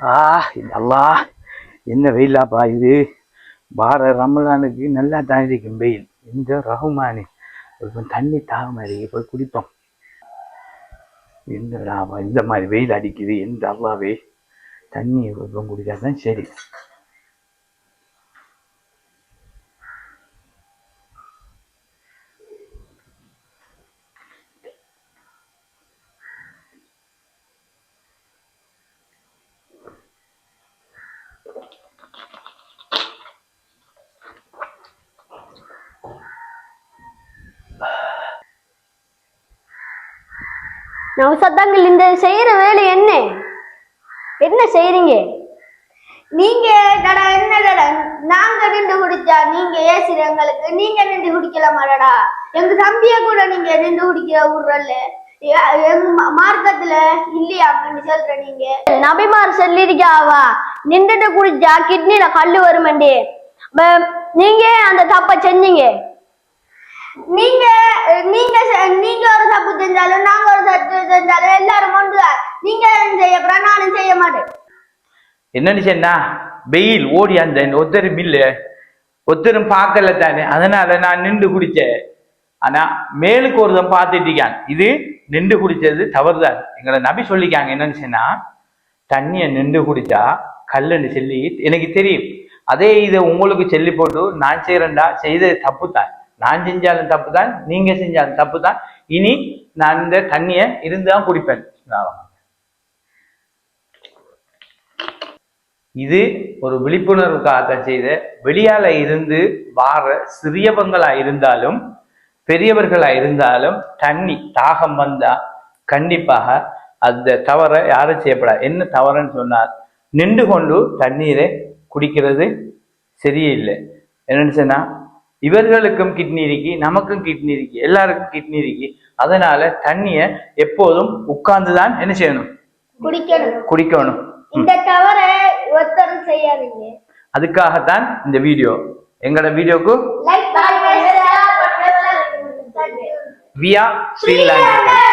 ஆ அல்லா என்ன வெயிலாப்பா இது? வார ரமலானுக்கு நல்லா தான் இருக்கும் வெயில். இந்த ரகுமானு இப்போ தண்ணி தாகமா இருக்கு போய் குடிப்போம். என்னடா இந்த மாதிரி வெயில் அடிக்குது எந்த அல்லாவே? தண்ணி இப்போ குடிச்சா தான் சரி. நவசத்தாங்கள் இந்த செய்யற வேலை என்ன? என்ன செய்றீங்க? நீங்க டடா என்ன டடா நாங்க நின்று குடிச்சா நீங்க ஏசுற எங்களுக்கு நீங்க நின்று குடிக்கலாமாடா எங்க தம்பிய கூட நீங்க நின்று குடிக்கிற மா- மார்க்கத்துல இல்லையா அப்படின்னு சொல்ற நீங்க. நபிமார் சொல்லிருக்காவா நின்றுட்டு குடிச்சா கிட்னில கல்லு வருமண்டி. நீங்க அந்த தப்ப செஞ்சீங்க? நீங்க தப்பு செஞ்சாலும் நாங்க ஒரு தப்பு செஞ்சாலும் எல்லாரும் ஒன்றுதான் நீங்க செய்யக்கூடாது நானும் செய்ய மாட்டேன். என்னன்னு சொன்னா வெயில் ஓடி அந்த ஒத்தரும் இல்ல ஒத்தரும் பார்க்கல தானே அதனால நான் நின்று குடிச்சேன். ஆனா மேலுக்கு ஒருத்தன் பார்த்துட்டு இருக்கான். இது நின்று குடிச்சது தவறுதான். எங்களை நபி சொல்லிக்காங்க என்னன்னு சொன்னா தண்ணியை நின்று குடிச்சா கல்லுன்னு சொல்லி எனக்கு தெரியும். அதே இதை உங்களுக்கு சொல்லி போட்டு நான் செய்யறேன்டா செய்தது தப்பு தான் நான் செஞ்சாலும் தப்பு தான் நீங்க செஞ்சாலும் தப்பு தான் இனி நான் இந்த தண்ணியை இருந்துதான் குடிப்பேன். இது ஒரு விழிப்புணர்வுக்காக செய்த வெளியால இருந்து வார சிறியவங்களா இருந்தாலும் பெரியவர்களா இருந்தாலும் தண்ணி தாகம் வந்தா கண்டிப்பாக அந்த தவற யாரும் செய்யப்படாது. என்ன தவறுன்னு சொன்னார் நின்று கொண்டு தண்ணீரை குடிக்கிறது சரியில்லை. என்னன்னு சொன்னா இவர்களுக்கும் கிட்னி இருக்கு நமக்கும் கிட்னி இருக்கு எல்லாருக்கும் கிட்னி இருக்கு. அதனால தண்ணியை எப்போதும் உட்கார்ந்துதான் என்ன செய்யணும்? குடிக்கணும். குடிக்கணும். இந்த தவற ஒருத்தரும் செய்யாதீங்க. அதுக்காகத்தான் இந்த வீடியோ. எங்களோட வீடியோக்கு. வியா ஸ்ரீலங்கா